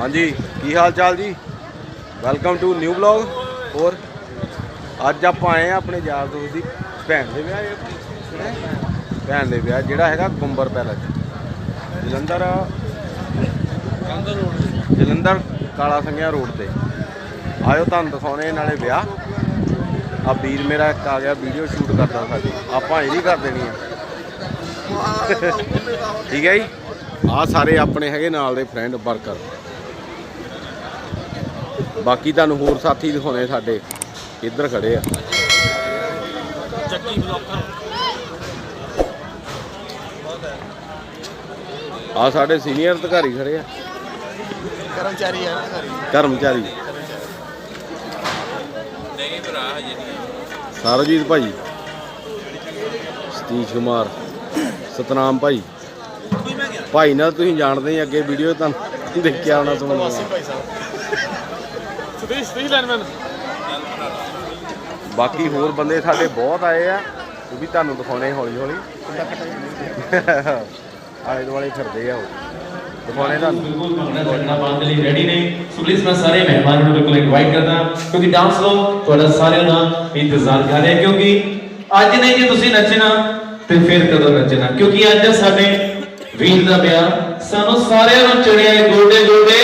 ਹਾਂਜੀ ਕੀ ਹਾਲ ਚਾਲ ਜੀ? ਵੈਲਕਮ ਟੂ ਨਿਊ ਬਲੌਗ ਹੋਰ? ਅੱਜ ਆਪਾਂ ਆਏ ਆ ਆਪਣੇ ਯਾਰ ਦੋਸਤ ਦੀ ਭੈਣ ਦੇ ਵਿਆਹ? ਭੈਣ ਦੇ ਵਿਆਹ ਜਿਹੜਾ ਹੈਗਾ ਗੁੰਬਰ ਪੈਲਸ। ਜਲੰਧਰ ਜਲੰਧਰ ਕਾਲਾ ਸੰਗਿਆ ਰੋਡ ਤੇ। ਆਇਓ ਤੁਹਾਨੂੰ ਦਿਖਾਉਣੇ ਨਾਲੇ ਵਿਆਹ। ਆ ਵੀਰ ਮੇਰਾ ਇੱਕ ਆ ਗਿਆ ਵੀਡੀਓ ਸ਼ੂਟ ਕਰਦਾ ਸਾਡੀ। ਆਪਾਂ ਇਹ ਵੀ ਕਰ ਦੇਣੀ ਆ। ਠੀਕ ਹੈ ਜੀ? ਆ ਸਾਰੇ ਆਪਣੇ ਹੈਗੇ ਨਾਲ ਦੇ ਫਰੈਂਡ ਵਰਕਰ ਬਾਕੀ ਤੁਹਾਨੂੰ ਹੋਰ ਸਾਥੀ ਦਿਖਾਉਣੇ ਸਾਡੇ ਇੱਧਰ ਖੜੇ ਆ। ਆ ਸਾਡੇ ਸੀਨੀਅਰ ਅਧਿਕਾਰੀ ਖੜੇ ਆ। ਕਰਮਚਾਰੀ ਆ ਕਰਮਚਾਰੀ। ਸਰਜੀਤ ਭਾਈ। ਸਤੀਸ਼ ਕੁਮਾਰ। ਸਤਨਾਮ ਭਾਈ। ਭਾਈ ਨਾਲ ਤੁਸੀਂ ਜਾਣਦੇ ਹੀ ਅੱਗੇ ਵੀਡੀਓ ਤੁਹਾਨੂੰ ਦੇਖਿਆ ਹੋਣਾ ਸੁਣਿਆ ਲਾਈਨਮੈਨ ਬਾਕੀ ਹੋਰ ਬੰਦੇ ਸਾਡੇ ਬਹੁਤ ਆਏ ਆ ਉਹ ਵੀ ਤੁਹਾਨੂੰ ਦਿਖਾਉਣੇ ਹੌਲੀ ਹੌਲੀ। ਆਲੇ ਦੁਆਲੇ ਫਿਰਦੇ ਆ ਉਹ। ਦਿਖਾਉਣੇ ਤੁਹਾਨੂੰ। ਬਿਲਕੁਲ ਭੰਗੜਾ ਕਰਨਾ ਪਾਉਣ ਦੇ ਲਈ ਰੈਡੀ ਨੇ। ਸੋ ਪਲੀਜ਼ ਮੈਂ ਸਾਰੇ ਮਹਿਮਾਨਾਂ ਨੂੰ ਬਿਲਕੁਲ ਇਨਵਾਈਟ ਕਰਦਾ ਕਿਉਂਕਿ ਡਾਂਸ ਲੋ ਤੁਹਾਡਾ ਸਾਰਿਆਂ ਦਾ ਇੰਤਜ਼ਾਰ ਕਰ ਰਿਹਾ ਕਿਉਂਕਿ ਅੱਜ ਨਹੀਂ ਜੇ ਤੁਸੀਂ ਨੱਚਣਾ ਤੇ ਫਿਰ ਕਦੋਂ ਨੱਚਣਾ? ਕਿਉਂਕਿ ਅੱਜ ਸਾਡੇ ਵੀਰ ਦਾ ਵਿਆਹ ਸਾਨੂੰ ਸਾਰਿਆਂ ਨੂੰ ਚੜਿਆ ਗੋਡੇ ਗੋਡੇ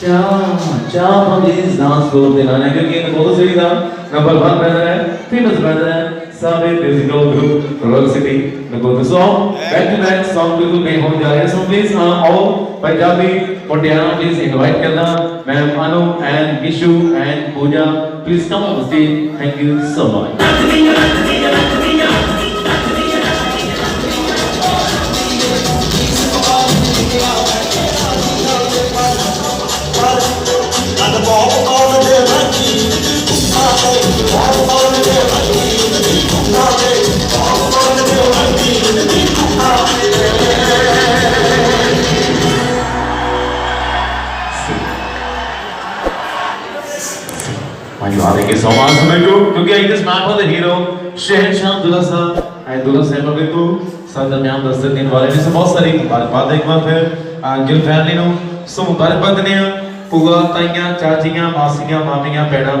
ਚਾਹ। ਚਾਹ ਪਲੀਜ਼ ਡਾਂਸ ਫਲੋਰ ਦੇ ਨਾਲ। ਹੈ ਕਿਉਂਕਿ ਇਹ ਬਹੁਤ ਸਹੀ ਦਾ ਨੰਬਰ 1 ਬ੍ਰਦਰ ਹੈ ਫੇਮਸ ਬ੍ਰਦਰ ਹੈ, ਸਾਰੇ ਮਿਊਜ਼ੀਕਲ ਗਰੁੱਪ ਰੋਇਲ ਸਿਟੀ ਨਗੋ ਦੇ song back to back song ਬਿਲਕੁਲ ਨਹੀਂ ਹੋ ਜਾ ਰਿਹਾ। ਸੋ ਪਲੀਜ਼ ਹਾਂ, ਆਓ, ਪੰਜਾਬੀ ਮੁੰਡਿਆਂ ਨੂੰ ਪਲੀਜ਼ ਇਨਵਾਈਟ ਕਰਨਾ। Ma'am Anu and Vishu and Pooja please come on stage thank you so much Thank you so much, Sumetu. To get this man for the hero, Shehenshah Dula sir, and Dula Sehno के तो sir दरमियान दस दिन वाले में से बहुत सारी मुबारकबाद एक बार फिर गिल फैमिली नो सो मुबारकबाद देने हैं ਭੂਆ ਤਾਈਆਂ ਚਾਚੀਆਂ ਮਾਸੀਆਂ ਮਾਮੀਆਂ ਭੈਣਾਂ